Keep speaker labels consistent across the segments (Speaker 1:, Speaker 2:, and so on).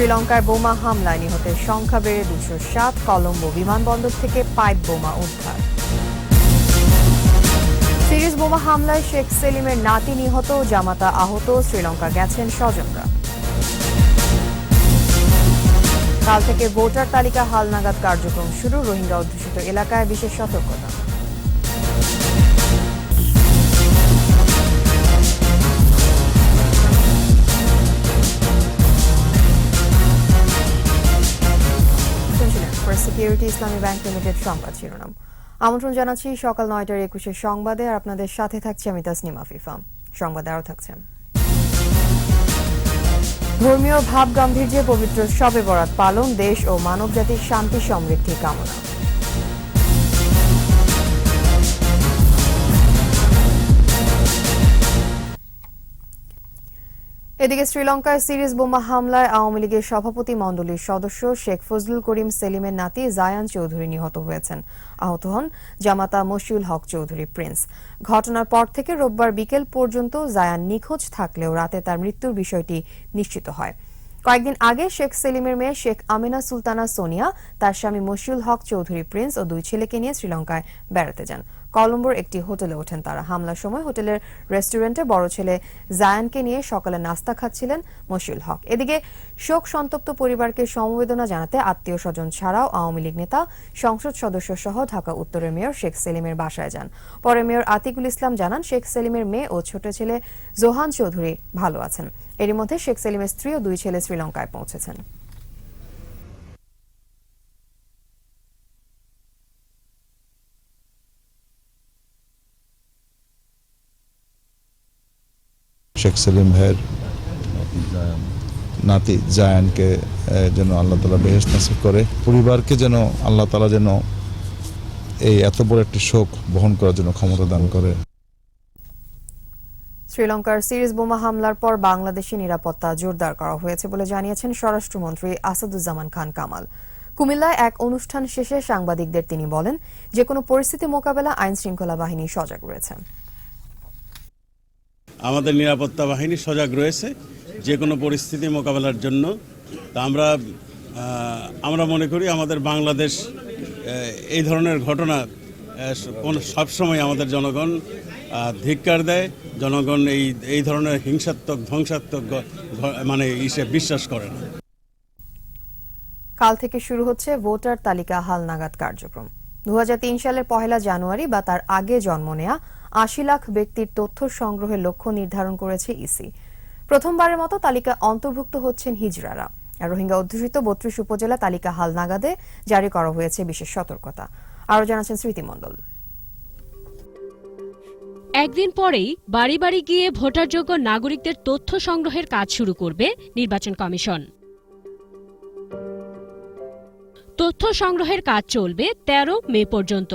Speaker 1: শ্রীলঙ্কায় বোমা হামলায় নিহতের সংখ্যা বেড়ে দুশো সাত। কলম্বো বিমানবন্দর থেকে পাইপ বোমা উদ্ধার। সিরিজ বোমা হামলায় শেখ সেলিমের নাতি নিহত জামাতা আহত। শ্রীলঙ্কা গেছেন স্বজনরা। কাল থেকে ভোটার তালিকা হালনাগাদ কার্যক্রম শুরু। রোহিঙ্গা অধ্যুষিত এলাকায় বিশেষ সতর্কতা। সিকিউরিটি ইসলামী ব্যাংক লিমিটেড সংবাদ শিরোনাম। আমন্ত্রণ জানাচ্ছি সকাল নয়টার একুশে সংবাদে, আর আপনাদের সাথে থাকছে আমি তাসনিম আফিফা। সংবাদে আরও থাকছেন ধর্মীয় ভাব গাম্ভীর্যে পবিত্র শবে বরাত পালন, দেশ ও মানব জাতির শান্তি সমৃদ্ধি কামনা। এদিকে শ্রীলঙ্কায় সিরিজ বোমা হামলায় আওয়ামী লীগের সভাপতি মণ্ডলীর সদস্য শেখ ফজলুল করিম সেলিমের নাতি জায়ান চৌধুরী নিহত হয়েছেন। আহত হন জামাতা মশিউল হক চৌধুরী, প্রিন্স। ঘটনার পর থেকে রোববার বিকেল পর্যন্ত জায়ান নিখোঁজ থাকলেও রাতে তার মৃত্যুর বিষয়টি নিশ্চিত হয়। কয়েকদিন আগে শেখ সেলিমের মেয়ে শেখ আমিনা সুলতানা সোনিয়া, তার স্বামী মশিউল হক চৌধুরী, প্রিন্স ও দুই ছেলেকে নিয়ে শ্রীলঙ্কায় বেড়াতে যান। কলম্বোর একটি হোটেলে ওঠেন তারা। হামলার সময় হোটেলের রেস্টুরেন্টে বড় ছেলে জায়ানকে নিয়ে সকালে নাস্তা খাচ্ছিলেন মশিউল হক। এদিকে শোক সন্তপ্ত পরিবারকে সমবেদনা জানাতে আত্মীয় স্বজন ছাড়াও আওয়ামী লীগ নেতা, সংসদ সদস্য সহ ঢাকা উত্তরের মেয়র শেখ সেলিমের বাসায় যান। পরে মেয়র আতিকুল ইসলাম জানান, শেখ সেলিমের মেয়ে ও ছোট ছেলে জোহান চৌধুরী ভালো আছেন। এরই মধ্যে শেখ সেলিমের স্ত্রী ও দুই ছেলে শ্রীলঙ্কায় পৌঁছেছেন।
Speaker 2: শেখ সেলিম নাতি জায়ানকে যেন আল্লাহ তালা বেহেস নাসিব করে। পরিবারকে যেন আল্লাহ তালা যেন এই এত বড় একটি শোক বহন করার জন্য ক্ষমতা দান করে।
Speaker 1: শ্রীলঙ্কার সিরিজ বোমা হামলার পর বাংলাদেশি নিরাপত্তা জোরদার করা হয়েছে বলে জানিয়েছেন স্বরাষ্ট্রমন্ত্রী আসাদুজ্জামান খান কামাল। কুমিল্লায় এক অনুষ্ঠান শেষে সাংবাদিকদের তিনি বলেন যে কোনো পরিস্থিতি মোকাবেলা আইন শৃঙ্খলা বাহিনী সজাগ রয়েছে।
Speaker 3: আমাদের নিরাপত্তা বাহিনী সজাগ রয়েছে, যে কোনো পরিস্থিতি মোকাবেলার জন্য। তা আমরা আমরা মনে করি আমাদের বাংলাদেশ এই ধরনের ঘটনা সবসময় আমাদের জনগণ ধিক্কার দেয়। জনগণ এই এই ধরনের হিংসাত্মক, ধ্বংসাত্মক মানে ইসে বিশ্বাস করে না।
Speaker 1: কাল থেকে শুরু হচ্ছে ভোটার তালিকা হালনাগাদ কার্যক্রম। দু হাজার তিন সালের পহেলা জানুয়ারি বা তার আগে জন্ম নেয়া আশি লাখ ব্যক্তির তথ্য সংগ্রহের লক্ষ্য নির্ধারণ করেছে ইসি। প্রথমবারের মতো তালিকা অন্তর্ভুক্ত হচ্ছেন হিজড়ারা রোহিঙ্গা অধ্যুষিত বত্রিশ উপজেলা তালিকা হালনাগাদে জারি করা হয়েছে বিশেষ সতর্কতা। আরও জানাচ্ছেন স্মৃতিমণ্ডল।
Speaker 4: একদিন পরেই বাড়ি বাড়ি গিয়ে ভোটারযোগ্য নাগরিকদের তথ্য সংগ্রহের কাজ শুরু করবে নির্বাচন কমিশন। তথ্য সংগ্রহের কাজ চলবে ১৩ মে পর্যন্ত।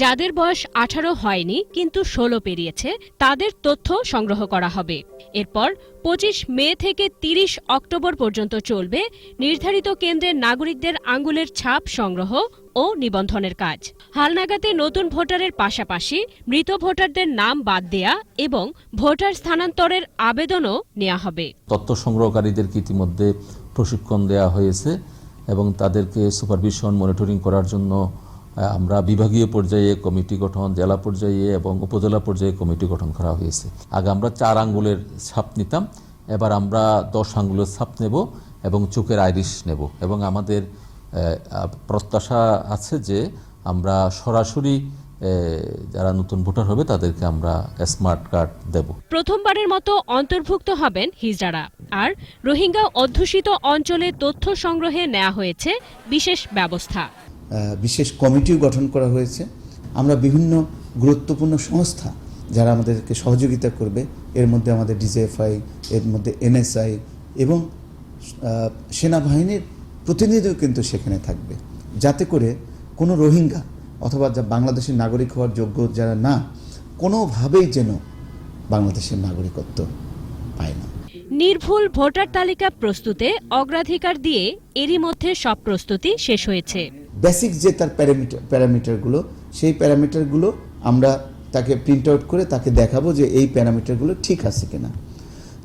Speaker 4: যাদের বয়স আঠারো হয়নি, কিন্তু ষোলো পেরিয়েছে, তাদের তথ্য সংগ্রহ করা হবে। এরপর পঁচিশ মে থেকে ৩০ অক্টোবর পর্যন্ত চলবে নির্ধারিত কেন্দ্রের নাগরিকদের আঙ্গুলের ছাপ সংগ্রহ ও নিবন্ধনের কাজ। হালনাগাতে নতুন ভোটারের পাশাপাশি মৃত ভোটারদের নাম বাদ দেয়া এবং ভোটার স্থানান্তরের আবেদনও নেওয়া হবে।
Speaker 5: তথ্য সংগ্রহকারীদের ইতিমধ্যে প্রশিক্ষণ দেওয়া হয়েছে। এবং তাদেরকে সুপারভিশন মনিটরিং করার জন্য আমরা বিভাগীয় পর্যায়ে কমিটি গঠন, জেলা পর্যায়ে এবং উপজেলা পর্যায়ে কমিটি গঠন করা হয়েছে। আগে আমরা চার আঙ্গুলের ছাপ নিতাম, এবার আমরা দশ আঙ্গুলের ছাপ নেব এবং চোখের আইরিশ নেব। এবং আমাদের প্রত্যাশা আছে যে আমরা সরাসরি যারা নতুন ভোটার হবে তাদেরকে আমরা স্মার্ট কার্ড দেব।
Speaker 4: প্রথমবারের মতো অন্তর্ভুক্ত হবেন হিজড়ারা। আর রোহিঙ্গা অধ্যুষিত অঞ্চলে তথ্য সংগ্রহে নেওয়া হয়েছে বিশেষ ব্যবস্থা।
Speaker 6: বিশেষ কমিটিও গঠন করা হয়েছে। আমরা বিভিন্ন গুরুত্বপূর্ণ সংস্থা যারা আমাদেরকে সহযোগিতা করবে, এর মধ্যে আমাদের ডিজিএফআই, এর মধ্যে এনএসআই এবং সেনাবাহিনীর প্রতিনিধিও কিন্তু সেখানে থাকবে। যাতে করে কোনো রোহিঙ্গা অথবা যা বাংলাদেশের নাগরিক হওয়ার যোগ্য যারা না, কোনোভাবেই যেন বাংলাদেশের নাগরিকত্ব পায় না।
Speaker 4: নির্ভুল ভোটার তালিকা প্রস্তুতে অগ্রাধিকার দিয়ে এরই মধ্যে সব প্রস্তুতি শেষ হয়েছে।
Speaker 6: বেসিক যে তার প্যারামিটার প্যারামিটারগুলো সেই প্যারামিটারগুলো আমরা তাকে প্রিন্ট আউট করে তাকে দেখাবো যে এই প্যারামিটারগুলো ঠিক আছে কিনা।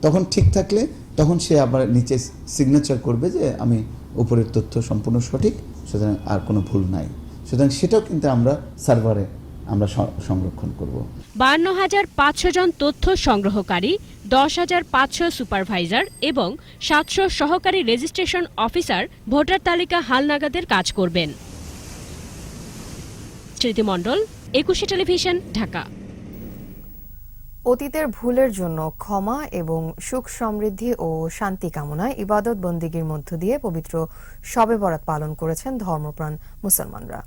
Speaker 6: তখন ঠিক থাকলে, তখন সে আবার নিচে সিগনেচার করবে যে আমি উপরের তথ্য সম্পূর্ণ সঠিক, সুতরাং আর কোনো ভুল নাই। সুতরাং সেটাও কিন্তু আমরা সার্ভারে আমরা সংরক্ষণ করব।
Speaker 4: বান্ন হাজার পাঁচশো জন তথ্য সংগ্রহকারী দশ হাজার পাঁচশো সুপারভাইজার এবং সাতশো সহকারী রেজিস্ট্রেশন অফিসার ভোটার তালিকা হালনাগাদের কাজ করবেন। স্মৃতিমণ্ডল একুশে টেলিভিশন ঢাকা।
Speaker 1: অতীতের ভুলের জন্য ক্ষমা এবং সুখ সমৃদ্ধি ও শান্তি কামনায় ইবাদত বন্দীগীর মধ্য দিয়ে পবিত্র শবে বরাত পালন করেছেন ধর্মপ্রাণ মুসলমানরা।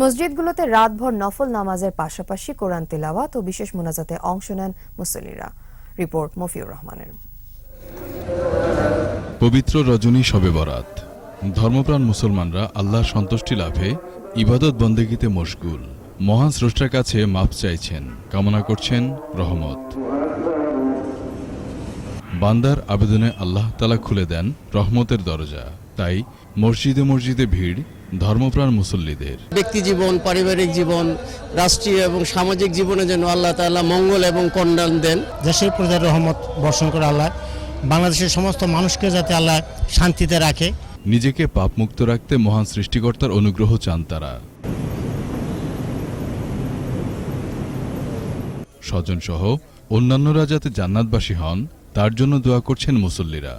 Speaker 1: মসজিদগুলোতে রাতভর নফল নামাজের পাশাপাশি কোরআন তেলাওয়াত ও বিশেষ মোনাজাতে অংশ নেন মুসল্লিরা। রিপোর্ট মফিউর রহমানের।
Speaker 7: পবিত্র রজনী শবে বরাত। ধর্মপ্রাণ মুসলমানরা আল্লাহর সন্তুষ্টি লাভে ইবাদত বন্দেগীতে মশগুল। মহান স্রষ্টার কাছে মাপ চাইছেন, কামনা করছেন রহমত। বান্দার আবেদনে আল্লাহ তালা খুলে দেন রহমতের দরজা। তাই মসজিদে মসজিদে ভিড় ধর্মপ্রাণ মুসল্লিদের।
Speaker 8: ব্যক্তি জীবন পারিবারিক জীবন রাষ্ট্রীয় এবং সামাজিক জীবনে যেন আল্লাহ তাআলা মঙ্গল এবং কল্যাণ দেন।
Speaker 9: দেশের প্রজার রহমত বর্ষণ করে আল্লাহ বাংলাদেশের সমস্ত মানুষকে যাতে আল্লাহ শান্তিতে রাখে।
Speaker 7: নিজেকে পাপমুক্ত রাখতে মহান সৃষ্টিকর্তার অনুগ্রহ চান তারা। স্বজনসহ অন্যান্যরা যাতে জান্নাতবাসী হন তার জন্য দোয়া করছেন মুসল্লিরা।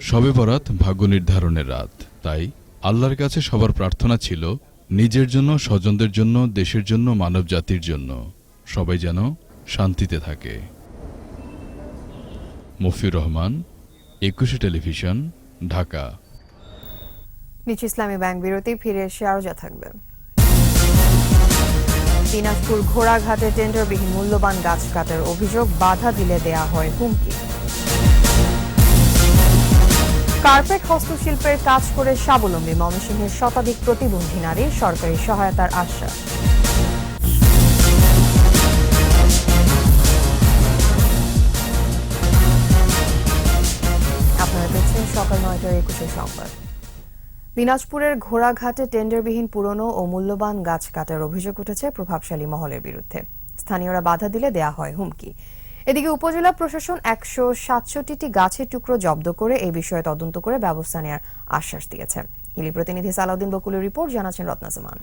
Speaker 7: শবে বরাত ভাগ্য নির্ধারণের রাত। তাই আল্লাহর কাছে সবার প্রার্থনা ছিল নিজের জন্য, স্বজনদের জন্য, দেশের জন্য মানব জাতির জন্য। সবাই যেন শান্তিতে থাকে। মফিউর রহমান, একুশে টেলিভিশন, ঢাকা।
Speaker 1: নিচু ইসলামী ব্যাংক বিরতি, ফিরে এসে আরও যা থাকবে। দিনাজপুর ঘোড়াঘাটে টেন্ডারবিহীন মূল্যবান গাছ কাটার অভিযোগ, বাধা দিলে দেয়া হয় হুমকি। কার্পেট হস্তশিল্পের কাজ করে স্বাবলম্বী ময়মনসিংহের শতাধিক প্রতিবন্ধী নারী সরকারি সহায়তার আশ্বাস। দিনাজপুরের ঘোড়াঘাটে টেন্ডারবিহীন পুরনো ও মূল্যবান গাছ কাটার অভিযোগ উঠেছে প্রভাবশালী মহলের বিরুদ্ধে। স্থানীয়রা বাধা দিলে দেয়া হয় হুমকি। এদিকে উপজেলা প্রশাসন একশো সাতষট্টিটি গাছের টুকরো জব্দ করে এই বিষয়ে তদন্ত করে ব্যবস্থা নেওয়ার আশ্বাস দিয়েছে। হিলি প্রতিনিধি সালাউদ্দিন বকুলের রিপোর্ট, জানাচ্ছেন রত্নাজমান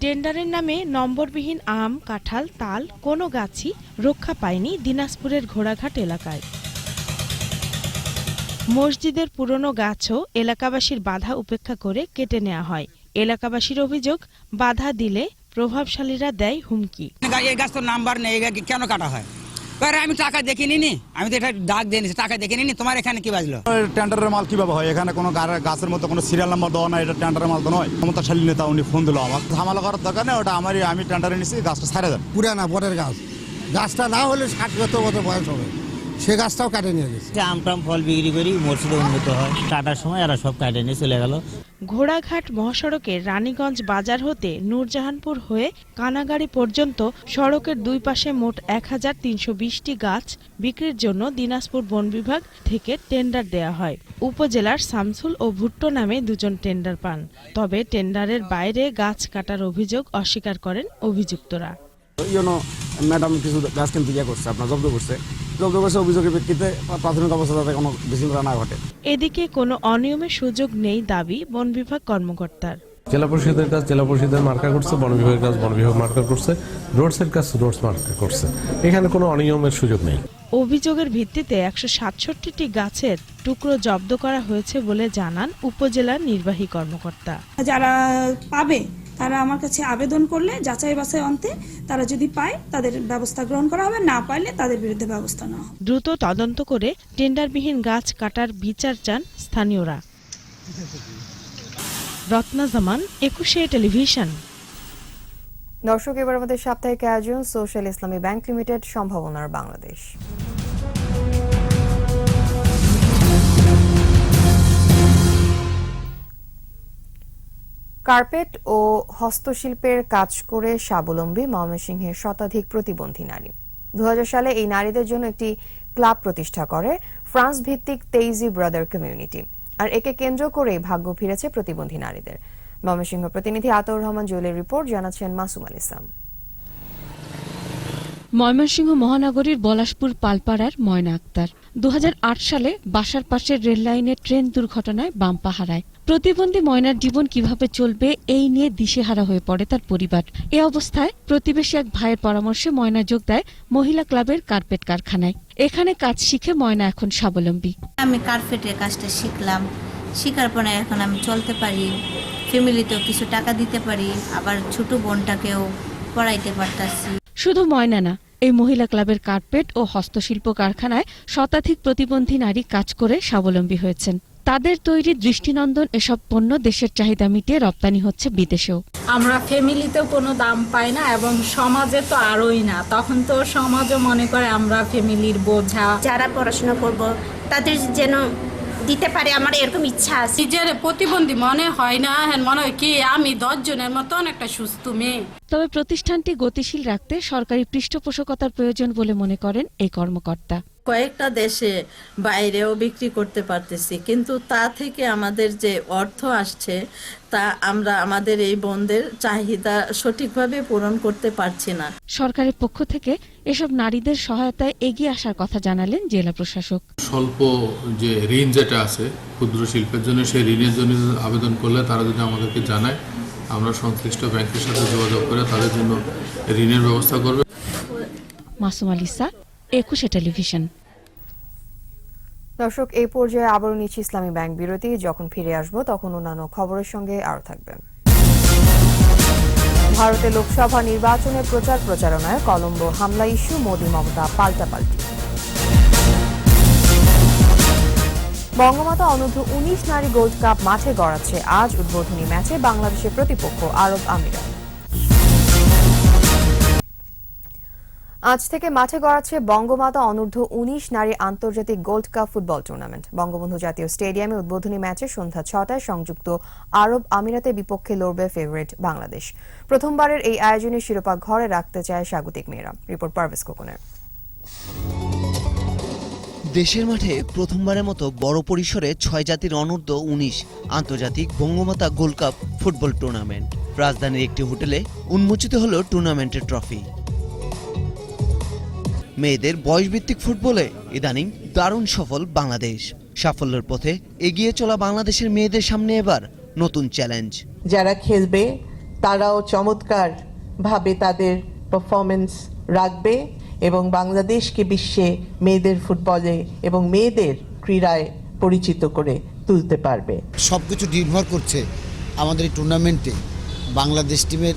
Speaker 10: টেন্ডারের নামে নম্বরবিহীন আম, কাঁঠাল, তাল কোনো গাছই রক্ষা পায়নি দিনাজপুরের ঘোড়াঘাট এলাকায়। মসজিদের পুরনো গাছও এলাকাবাসীর বাধা উপেক্ষা করে কেটে নেওয়া হয়। এলাকাবাসীর অভিযোগ, বাধা দিলে প্রভাবশালীরা দেয় হুমকি।
Speaker 11: এই গাছ তো নাম্বার নেই কেন কাটা হয়? আমি টাকা দেখিনি নি? আমি তো এটা ডাক দিয়ে নিছি, টাকা দেখিনি নি তোমার এখানে কি বাজলো?
Speaker 12: টেন্ডারের মাল কীভাবে হয়? এখানে কোনো গা- গাছের মতো কোনো সিরিয়াল নাম্বার দেওয়া নাই এটা টেন্ডারের মাল তো নয়। ক্ষমতাশালী নেতা উনি ফোন দিল আমার ঝামেলা করার দরকার নেই ওটা আমারই আমি টেন্ডারে নিছি গাছটা ছাড়ে দেন।
Speaker 9: পুরানা বটের গাছ। গাছটা না হলে ষাট বছর বছর বয়স হবে? সে গাছটাও কাটে নিয়ে গেছে।
Speaker 11: আম টাম ফল বিক্রি করি মসজিদে উন্নত হয়। কাটার সময় এরা সব কাটে নিয়ে চলে গেল।
Speaker 10: ঘোড়াঘাট মহাসড়কের রানীগঞ্জ বাজার হতে নূরজাহানপুর হয়ে কানাগাড়ি পর্যন্ত সড়কের দুই পাশে মোট এক হাজার তিনশো বিশটি গাছ বিক্রির জন্য দিনাজপুর বন বিভাগ থেকে টেন্ডার দেয়া হয়। উপজেলার শামসুল ও ভুট্টো নামে দুজন টেন্ডার পান। তবে টেন্ডারের বাইরে গাছ কাটার অভিযোগ অস্বীকার করেন অভিযুক্তরা।
Speaker 12: ম্যাডাম কিছু গাছ কিনতে ইয়ে করছে আপনার জব্দ করছে। জব্দ করছে অভিযোগের ভিত্তিতে প্রাথমিক অবস্থা যাতে কোনো বিশৃঙ্খলা না ঘটে।
Speaker 10: এদিকে কোনো অনিয়মের সুযোগ নেই দাবি বন বিভাগ কর্মকর্তার।
Speaker 9: জেলা পরিষদের কাজ জেলা পরিষদের মার্কা করছে বন বিভাগের কাজ বন বিভাগ মার্কা করছে রোডসের কাজ রোডস মার্কা করছে। এখানে কোনো অনিয়মের সুযোগ নেই।
Speaker 10: অভিযোগের ভিত্তিতে একশো সাতষট্টিটি গাছের টুকরো জব্দ করা হয়েছে বলে জানান উপজেলার নির্বাহী কর্মকর্তা।
Speaker 13: যারা পাবে তারা আমার কাছে আবেদন করলে যাচাই বাছাই অন্তে তারা যদি পায় তাদের ব্যবস্থা গ্রহণ করা হবে। না পাইলে তাদের বিরুদ্ধে ব্যবস্থা নেওয়া হবে।
Speaker 10: দ্রুত তদন্ত করে টেন্ডারবিহীন গাছ কাটার বিচার চান স্থানীয়রা। রত্না জামান একুশে টেলিভিশন।
Speaker 1: দর্শক এবার আমাদের সাপ্তাহিক আয়োজন সোশ্যাল ইসলামী ব্যাংক লিমিটেড সম্ভাবনার বাংলাদেশ। কার্পেট ও হস্তশিল্পের কাজ করে স্বাবলম্বী ময়মনসিংহের শতাধিক প্রতিবন্ধী নারী। দু হাজার সালে এই নারীদের জন্য একটি ক্লাব প্রতিষ্ঠা করে ফ্রান্স ভিত্তিক তেইজি ব্রাদার কমিউনিটি আর একে কেন্দ্র করেই ভাগ্য ফিরেছে প্রতিবন্ধী নারীদের। ময়মনসিংহ প্রতিনিধি আতর রহমান জুয়েলের রিপোর্ট, জানাচ্ছেন মাসুম আল ইসলাম।
Speaker 14: ময়মনসিংহ মহানগরীর বলাসপুর পালপাড়ার ময়না আক্তার। দুহাজার আট সালে বাসার পাশের রেল লাইনে ট্রেন দুর্ঘটনায় বাম্পা হারায় প্রতিবন্ধী ময়নার জীবন কীভাবে চলবে এই নিয়ে দিশেহারা হয়ে পড়ে তার পরিবার। এ অবস্থায় প্রতিবেশী এক ভাইয়ের পরামর্শে ময়না যোগ দেয় মহিলা ক্লাবের কার্পেট কারখানায়। এখানে কাজ শিখে ময়না এখন স্বাবলম্বী।
Speaker 15: আমি কার্পেটের কাজটা শিখলাম। শেখার পরে এখন আমি চলতে পারি ফ্যামিলিতেও কিছু টাকা দিতে পারি আবার ছোট বোনটাকেও পড়াইতে পারতাছি।
Speaker 14: শুধু ময়না না এই মহিলা ক্লাবের কার্পেট ও হস্তশিল্প কারখানায় শতাধিক প্রতিবন্ধী নারী কাজ করে স্বাবলম্বী হয়েছেন। তাদের তৈরি দৃষ্টিনন্দন এসব পণ্য দেশের চাহিদা মিটিয়ে রপ্তানি হচ্ছে বিদেশেও।
Speaker 16: আমরা ফ্যামিলিতেও কোনো দাম পাই না এবং সমাজে তো আরোই না। তখন তো সমাজও মনে করে আমরা ফ্যামিলির বোঝা।
Speaker 15: যারা পড়াশোনা করব তাদের যেন দিতে পারে আমার এরকম ইচ্ছা আছে।
Speaker 16: নিজের প্রতিবন্ধী মনে হয় না হ্যাঁ মনে হয় কি আমি দশ জনের মতন একটা সুস্থ মেয়ে।
Speaker 14: তবে প্রতিষ্ঠানটি গতিশীল রাখতে সরকারি পৃষ্ঠপোষকতার প্রয়োজন বলে মনে করেন এই কর্মকর্তা।
Speaker 16: কয়েকটা দেশে বাইরেও বিক্রি করতে পারতেছি। কিন্তু তা থেকে আমাদের যে অর্থ আসছে তা আমরা আমাদের এই বন্ধের চাহিদা সঠিকভাবে পূরণ করতে পারছি না।
Speaker 14: সরকারের পক্ষ থেকে এসব নারীদের সহায়তায় এগিয়ে আসার কথা জানালেন জেলা প্রশাসক।
Speaker 17: স্বল্প যে ঋণ যেটা আছে ক্ষুদ্র শিল্পের জন্য সেই ঋণের জন্য আবেদন করলে তারা যদি আমাদেরকে জানায় আমরা সংশ্লিষ্ট ব্যাংকের সাথে যোগাযোগ করে তাদের জন্য ঋণের ব্যবস্থা করবে।
Speaker 14: মাসুম আলিসা একুশে টেলিভিশন।
Speaker 1: দর্শক, এই পর্যায়ে আবারও নিচ্ছি ইসলামী ব্যাংক বিরতি। যখন ফিরে আসব, তখন অন্যান্য খবরের সঙ্গে আরও থাকবেন। ভারতে লোকসভা নির্বাচনে প্রচার প্রচারণায় কলম্বো হামলা ইস্যু, মোদী মমতা পাল্টাপাল্টি। বঙ্গমাতা অনূর্ধ্ব উনিশ নারী গোল্ড কাপ মাঠে গড়াচ্ছে। আজ উদ্বোধনী ম্যাচে বাংলাদেশের প্রতিপক্ষ আরব আমিরাত। আজ থেকে মাঠে গড়াচ্ছে বঙ্গমাতা অনূর্ধ্ব উনিশ নারী আন্তর্জাতিক gold cup football tournament. Bangabandhu জাতীয় স্টেডিয়ামে উদ্বোধনী ম্যাচে সন্ধ্যা ছটায় সংযুক্ত আরব আমিরাতের বিপক্ষে লড়বে ফেভারিট বাংলাদেশ। প্রথমবারের এই আয়োজনে শিরোপা ঘরে রাখতে চায় স্বাগতিক মেয়েরা। রিপোর্ট পারভেজ কোকনের।
Speaker 18: দেশের মাঠে প্রথমবারের মতো বড় পরিসরে ছয় জাতির অনূর্ধ্ব উনিশ আন্তর্জাতিক Bangamata gold cup football tournament. রাজধানীর একটি হোটেলে উন্মোচিত হল টুর্নামেন্টের ট্রফি। মেয়েদের বয়সভিত্তিক ফুটবলে ইদানিং দারুণ সফল বাংলাদেশ। সাফল্যের পথে এগিয়ে চলা বাংলাদেশের মেয়েদের সামনে এবার নতুন চ্যালেঞ্জ।
Speaker 19: যারা খেলবে তারাও চমৎকার ভাবে তাদের পারফরমেন্স রাখবে এবং বাংলাদেশকে বিশ্বে মেয়েদের ফুটবলে এবং মেয়েদের ক্রীড়ায় পরিচিত করে তুলতে পারবে।
Speaker 20: সব কিছু নির্ভর করছে আমাদের এই টুর্নামেন্টে বাংলাদেশ টিমের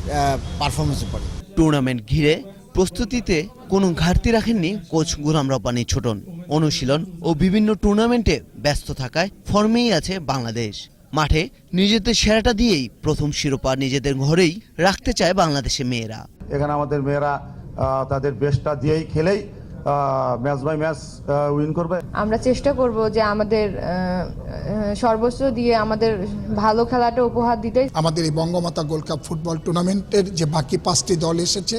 Speaker 20: পারফরমেন্সের উপরে।
Speaker 18: টুর্নামেন্ট ঘিরে প্রস্তুতিতে কোনো ঘাটতি রাখেননি কোচ গুলাম রব্বানি ছোটন। অনুশীলন ও বিভিন্ন টুর্নামেন্টে ব্যস্ত থাকায় ফর্মেই আছে বাংলাদেশ। মাঠে নিজেদের সেরাটা দিয়েই প্রথম শিরোপা নিজেদের ঘরেই রাখতে চায় বাংলাদেশের মেয়েরা।
Speaker 12: এখানে আমাদের মেয়েরা তাদের বেস্টটা দিয়েই খেলেই ম্যাচ বাই ম্যাচ উইন করবে।
Speaker 21: আমরা চেষ্টা করব যে আমাদের সর্বোচ্চ দিয়ে আমাদের ভালো খেলাটা উপহার দিতে।
Speaker 3: আমাদের এই বঙ্গমাতা গোল্ড কাপ ফুটবল টুর্নামেন্টের যে বাকি পাঁচটি দল এসেছে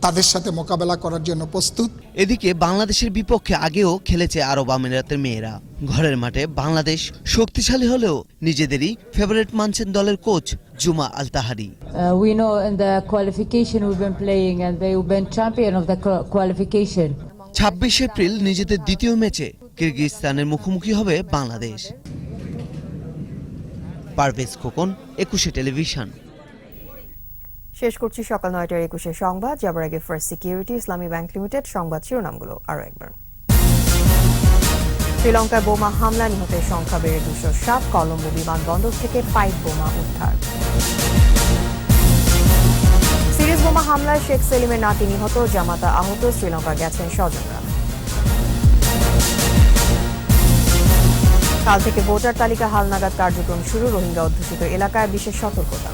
Speaker 3: তাদের সাথে মোকাবেলা করার জন্য প্রস্তুত।
Speaker 18: এদিকে বাংলাদেশের বিপক্ষে আগেও খেলেছে আরব আমিরাতের মেয়েরা। ঘরের মাঠে বাংলাদেশ শক্তিশালী হলেও নিজেদেরই ফেভারিট মানছেন দলের coach Juma al Tahari
Speaker 22: we know in the qualification we've been playing and they've been champion of the qua- qualification.
Speaker 18: ছাব্বিশ এপ্রিল নিজেদের দ্বিতীয় ম্যাচে কিরগিজস্তানের মুখোমুখি হবে বাংলাদেশ। পারভেজ খোকন একুশে টেলিভিশন।
Speaker 1: শেষ করছি সকাল নয়টার একুশে সংবাদ। যাবার আগে first security Islami bank limited, সংবাদ শিরোনামগুলো আরও একবার। শ্রীলঙ্কায় বোমা হামলা, নিহতের সংখ্যা বেড়ে দুশো সাত কলম্বো বিমানবন্দর থেকে পাইপ বোমা উদ্ধার। সিরিজ বোমা হামলায় শেখ সেলিমের নাতি নিহত, জামাতা আহত শ্রীলঙ্কা গেছেন স্বজনরা। কাল থেকে ভোটার তালিকা হালনাগাদ কার্যক্রম শুরু। রোহিঙ্গা অধ্যুষিত এলাকায় বিশেষ সতর্কতা।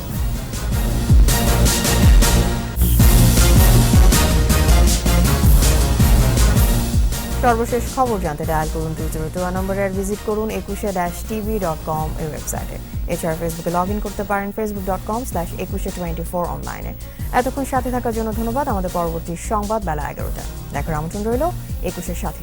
Speaker 1: সর্বশেষ খবর জানতে ডায়াল করুন টু জিরো টু নম্বরে আর ভিজিট করুন একুশে ড্যাশ টিভি ডট কম এই ওয়েবসাইটে। এছাড়া ফেসবুকে লগ ইন করতে পারেন Facebook dot com slash Ekushey twenty four অনলাইনে এতক্ষণ সাথে থাকার জন্য ধন্যবাদ। আমাদের পরবর্তী সংবাদ বেলা এগারোটা দেখার আমন্ত্রণ রইল একুশের সাথে